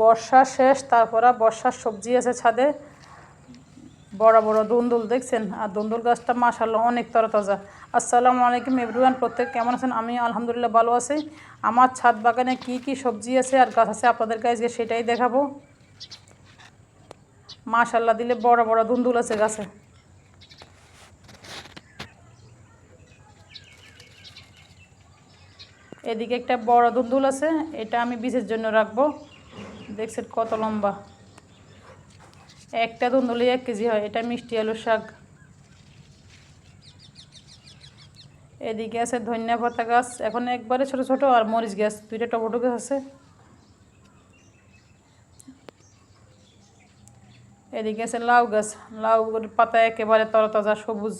বর্ষা শেষ, তারপরে বর্ষার সবজি আছে ছাদে। বড় বড় দুন্দুল দেখছেন? আর দুন্দুল গাছটা মাশাল্লাহ অনেক তরতাজা। আসসালামু আলাইকুম এভরিওয়ান, প্রত্যেক কেমন আছেন? আমি আলহামদুলিল্লাহ ভালো আছি। আমার ছাদ বাগানে কি কি সবজি আছে আর গাছ আছে আপনাদের কাছে সেটাই দেখাবো। মাশাল্লাহ দিলে বড় বড় দুন্দুল আছে গাছে। এদিকে একটা বড় দুন্দুল আছে, এটা আমি বীজের জন্য রাখব। দেখছেন কত লম্বা? একটা দুন্দুলি এক কেজি হয়, এটা মিষ্টি আলুর শাক। এদিকে আছে ধনিয়া পাতা গাছ, এখন একবারে ছোট ছোট, আর মরিচ গাছ, দুইটা টমেটো গাছ আছে। এদিকে আছে লাউ গাছ, লাউ পাতা একেবারে তরতাজা সবুজ।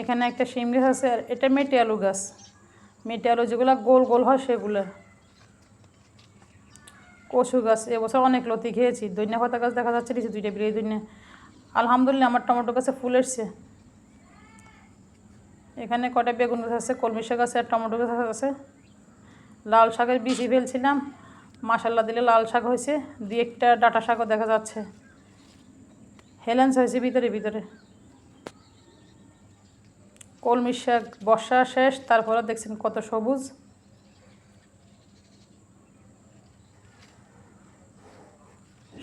এখানে একটা শিম গাছ আছে, আর এটা মেটে আলু গাছ। মেটে আলু যেগুলো গোল গোল হয় সেগুলো। কচু গাছ, এবছর অনেক লতি খেয়েছি। দৈন্য পাতা গাছ দেখা যাচ্ছে নিচে দুইটা বিরিয়ে দৈন্য আলহামদুলিল্লাহ আমার টমেটো গাছে ফুল এসছে। এখানে কটা বেগুন গাছ আছে, কলমি শাক আছে আর টমেটো গাছ আছে। লাল শাকের বিচি ফেলছিলাম। মাসাল্লা দিলে লাল শাক হয়েছে। দুই একটা ডাটা শাকও দেখা যাচ্ছে। হেলেন্স হয়েছে ভিতরে ভিতরে। কলমি শাক বর্ষা শেষ, তারপরে দেখছেন কত সবুজ।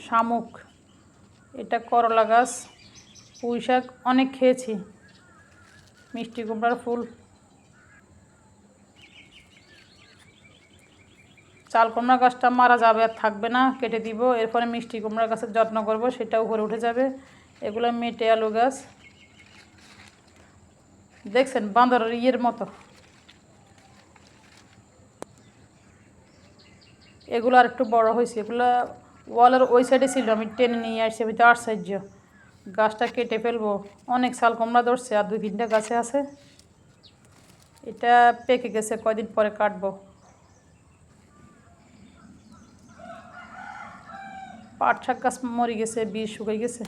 শামুক, এটা করলা গাছ, পুঁই শাক, অনেক খেয়েছি। মিষ্টি কুমড়ার ফুল। চাল কুমড়া গাছটা মারা যাবে আর থাকবে না, কেটে দিব। এরপরে মিষ্টি কুমড়া গাছের যত্ন করব সেটা উপরে উঠে যাবে। এগুলো মেটে আলু গাছ। দেখছেন, বান্দরের ইয়ের মতো। এগুলো আর একটু বড় হয়েছে। এগুলো ওয়ালের ওই সাইডে ছিল, আমি টেনে নিয়ে আসছি ভিতরে আট সাইজ গাছটা কেটে ফেলব, অনেক শাল কুমড়া ধরছে, আর দুই তিনটা গাছে আছে। এটা পেকে গেছে, কয়দিন পরে কাটবো। পাট শাক গাছ মরে গেছে, বীজ শুকিয়ে গেছে।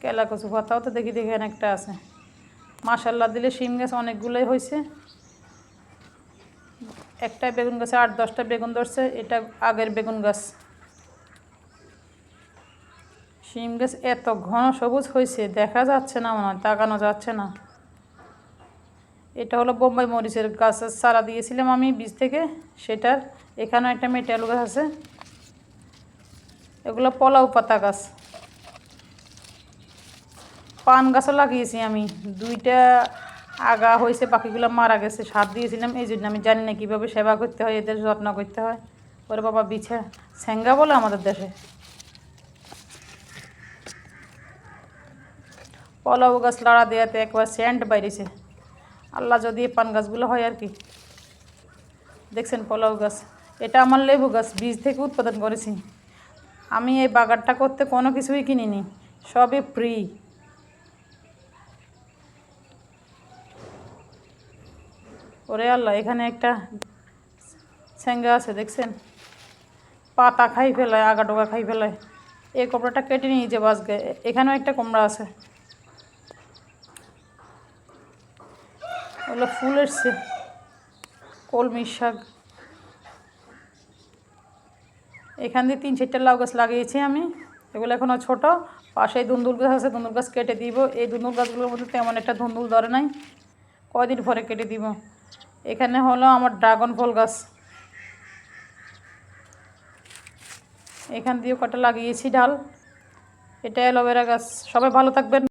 কেলা কচু পাতাও তো দেখি দেখি একটা আছে। মাসাল্লা দিলে শিম গাছ অনেকগুলোই হয়েছে। একটা বেগুন গাছে আট, দশটা বেগুন ধরছে, এটা আগের বেগুন গাছ। শিম গাছ এত ঘন সবুজ হয়েছে, দেখা যাচ্ছে না মনে হয়, তাকানো যাচ্ছে না। এটা হলো বোম্বাই মরিচের গাছের চারা দিয়েছিলাম আমি বীজ থেকে, সেটার এখানেও একটা মেটে আলু গাছ আছে। এগুলো পলাউ পাতা গাছ। পান গাছও লাগিয়েছি আমি। দুইটা আগা হয়েছে পাখিগুলো মারা গেছে। সার দিয়েছিলাম, এই জন্য আমি জানি না কীভাবে সেবা করতে হয়, এদের যত্ন করতে হয়। ওরে বাবা, বিছা। স্যাঙ্গা বলে আমাদের দেশে। পলাউ গাছ লাড়া দেওয়াতে একবার স্যান্ড বাইরেছে। আল্লাহ, যদি পান গাছগুলো হয় আর কি। দেখছেন পলাউ গাছ? এটা আমার লেবু গাছ, বীজ থেকে উৎপাদন করেছি। আমি এই বাগানটা করতে কোনো কিছুই কিনিনি। সবই ফ্রি ওরে আল্লাহ, এখানে একটা স্যাঙ্গা আছে, দেখছেন? পাতা খাই ফেলায় আগা ডোগা খাই ফেলায়। এই কপড়াটা কেটে নিয়ে যে বাসগে এখানেও একটা কোমড়া আছে। ওগুলো ফুল এসছে। কলমি শাক। এখান দিয়ে তিন চারটা লাউ গাছ লাগিয়েছি আমি। এগুলো এখনও ছোট। পাশে ধুন্দুল গাছ আছে ধুন্দুল গাছ কেটে দিব। এই ধুন্দুল গাছগুলোর মধ্যে তেমন একটা ধুন্দুল ধরে নাই। কয়দিন পরে কেটে দিব? এখানে হলো আমার ড্রাগন ফল গাছ। এখান দিয়েও কটা লাগিয়েছি ডাল। এটা অ্যালোভেরা গাছ। সবাই ভালো থাকবেন।